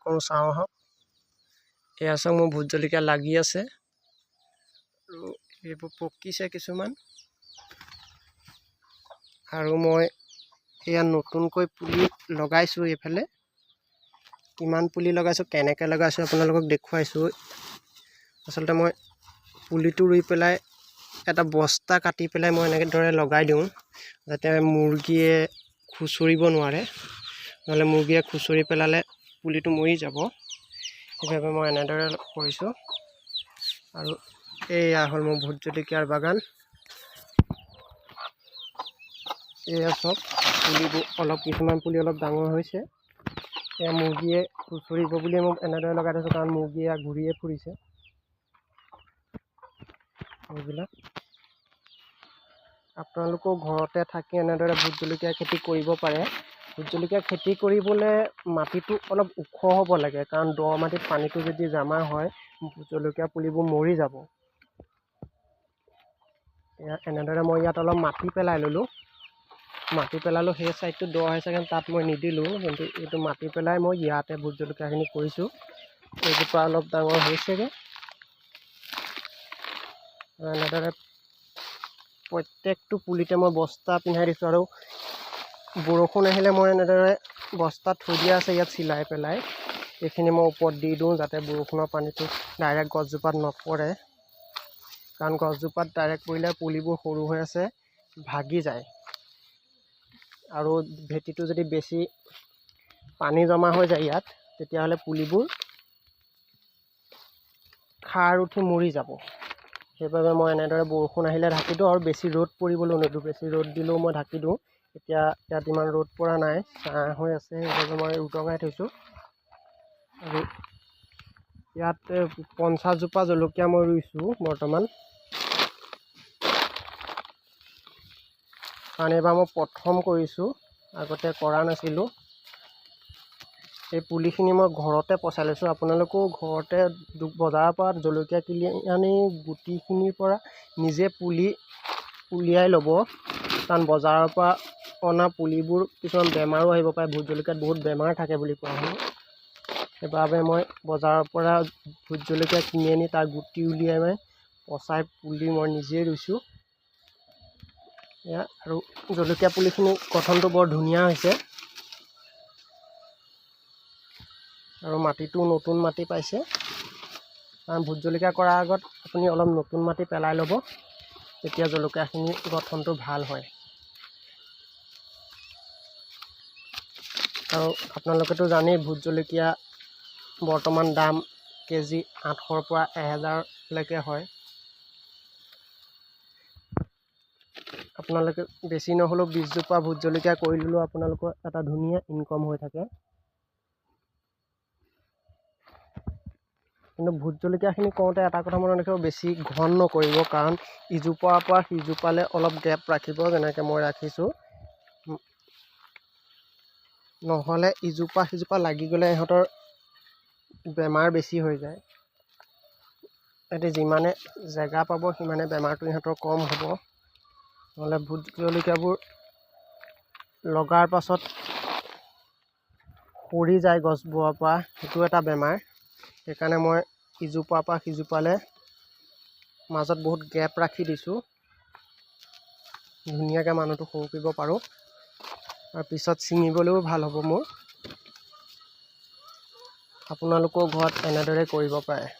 কৰোঁ, চাওঁ আহক। এয়া চাওক, মোৰ ভোট জলকীয়া লাগি আছে। আৰু এইবোৰ পকিছে কিছুমান। আৰু মই এয়া নতুনকৈ পুলি লগাইছোঁ এইফালে। কিমান পুলি লগাইছোঁ, কেনেকৈ লগাইছোঁ আপোনালোকক দেখুৱাইছোঁ। আচলতে মই পুলিটো ৰুই পেলাই, এটা বস্তা কাটি পেলাই মই এনেকৈ দৰে লগাই দিওঁ। যাতে মুৰ্গীয়ে খুচৰিব নোৱাৰে। নহ'লে মুৰ্গীয়ে খুচৰি পেলালে পুলিটো মৰি যাব। সেইবাবে মই এনেদৰে কৰিছোঁ। আৰু এয়া হ'ল মোৰ ভোট জলকীয়াৰ বাগান। এয়া চব পুলিবোৰ অলপ কিছুমান পুলি অলপ ডাঙৰ হৈছে। এয়া মুৰ্গীয়ে খুচৰিব বুলিয়ে মোক এনেদৰে লগাই থৈছোঁ কাৰণ মুৰ্গীয়ে ঘূৰিয়ে ফুৰিছে। এইবিলাক। আপোনালোকেও ঘৰতে থাকি এনেদৰে ভোট জলকীয়া খেতি কৰিব পাৰে। ভোট জলকীয়া খেতি কৰিবলৈ মাটিটো অলপ ওখ হ'ব লাগে, কাৰণ দ মাটিত পানীটো যদি জমা হয় ভোট জলকীয়া পুলিবোৰ মৰি যাব। এনেদৰে মই ইয়াত অলপ মাটি পেলাই ল'লোঁ। মাটি পেলালোঁ, সেই ছাইডটো দ হৈছে কাৰণে তাত মই নিদিলোঁ, কিন্তু এইটো মাটি পেলাই মই ইয়াতে ভোট জলকীয়াখিনি কৰিছোঁ। এইজোপা অলপ ডাঙৰ হৈছেগৈ। এনেদৰে প্ৰত্যেকটো পুলিতে মই বস্তা পিন্ধাই দিছোঁ আৰু বৰষুণ আহিলে মই এনেদৰে বস্তাত থৈ দিয়া আছে ইয়াত চিলাই পেলাই। এইখিনি মই ওপৰত দি দিওঁ যাতে বৰষুণৰ পানীটো ডাইৰেক্ট গছজোপাত নপৰে। কাৰণ গছজোপাত ডাইৰেক্ট পৰিলে পুলিবোৰ সৰু হৈ আছে ভাগি যায়। আৰু ভেটিটো যদি বেছি পানী জমা হৈ যায় ইয়াত তেতিয়াহ'লে পুলিবোৰ খাৰ উঠি মৰি যাব। সেইবাবে মই এনেদৰে বৰষুণ আহিলে ঢাকি দিওঁ আৰু বেছি ৰ'দ পৰিবলৈও নিদিওঁ বেছি ৰ'দ দিলেও মই ঢাকি দিওঁ। এতিয়া ইয়াত ইমান ৰ'দ পৰা নাই, ছাঁ হৈ আছে সেইবাবে মই উদঙাই থৈছোঁ। আৰু ইয়াত পঞ্চাছজোপা জলকীয়া মই ৰুইছোঁ বৰ্তমান। কাৰণ এইবাৰ মই প্ৰথম কৰিছোঁ, আগতে কৰা নাছিলোঁ। এই পুলিখিনি মই ঘৰতে পচাই লৈছোঁ। আপোনালোকেও ঘৰতে বজাৰৰ পৰা জলকীয়া কিনি আনি গুটিখিনিৰ পৰা নিজে পুলি, উলিয়াই ল'ব। কাৰণ বজাৰৰ পৰা অনা পুলিবোৰ কিছুমান বেমাৰো আহিব পাৰে। ভোট জলকীয়াত বহুত বেমাৰ থাকে বুলি কোৱা হয়। সেইবাবে মই বজাৰৰ পৰা ভোট জলকীয়া কিনি আনি তাৰ গুটি উলিয়াই মই পচাই পুলি মই নিজেই ৰুইছোঁ। এয়া আৰু জলকীয়া পুলিখিনি গঠনটো বৰ ধুনীয়া হৈছে। আৰু মাটিটো নতুন মাটি পাইছে। কাৰণ ভোট জলকীয়া কৰাৰ আগত আপুনি অলপ নতুন মাটি পেলাই ল'ব। তেতিয়া জলকীয়াখিনি গঠনটো ভালো হয়। আৰু আপোনালোকেতো জানেই ভোট জলকীয়া বৰ্তমান দাম কেজি আঠশৰ পৰা এহেজাৰলৈকে হয়। আপোনালোকে বেছি নহ'লেও বিছজোপা ভোট জলকীয়া কৰি ল'লেও আপোনালোকৰ এটা ধুনীয়া ইনকম হৈ থাকে। কিন্তু ভোট জলকীয়াখিনি কৰোঁতে এটা কথা মনত ৰাখিব বেছি ঘন নকৰিব কাৰণ ইজোপাৰ পৰা সিজোপালৈ অলপ গেপ ৰাখিব যেনেকৈ মই ৰাখিছোঁ। নহ'লে ইজোপা সিজোপা লাগি গ'লে ইহঁতৰ বেমাৰ বেছি হৈ যায়। সিহঁতে যিমানে জেগা পাব সিমানে বেমাৰটো ইহঁতৰ কম হ'ব। নহ'লে ভোট জলকীয়াবোৰ লগাৰ পাছত সৰি যায় গছবোৰৰ পৰা। সেইটো এটা বেমাৰ। সেইকাৰণে মই ইজোপাৰ পৰা সিজোপালৈ মাজত বহুত গেপ ৰাখি দিছোঁ। ধুনীয়াকৈ মানুহটো সৰু কৰিব পাৰোঁ। আৰু পিছত ছিঙিবলৈও ভাল হ'ব মোৰ। আপোনালোকেও ঘৰত এনেদৰে কৰিব পাৰে।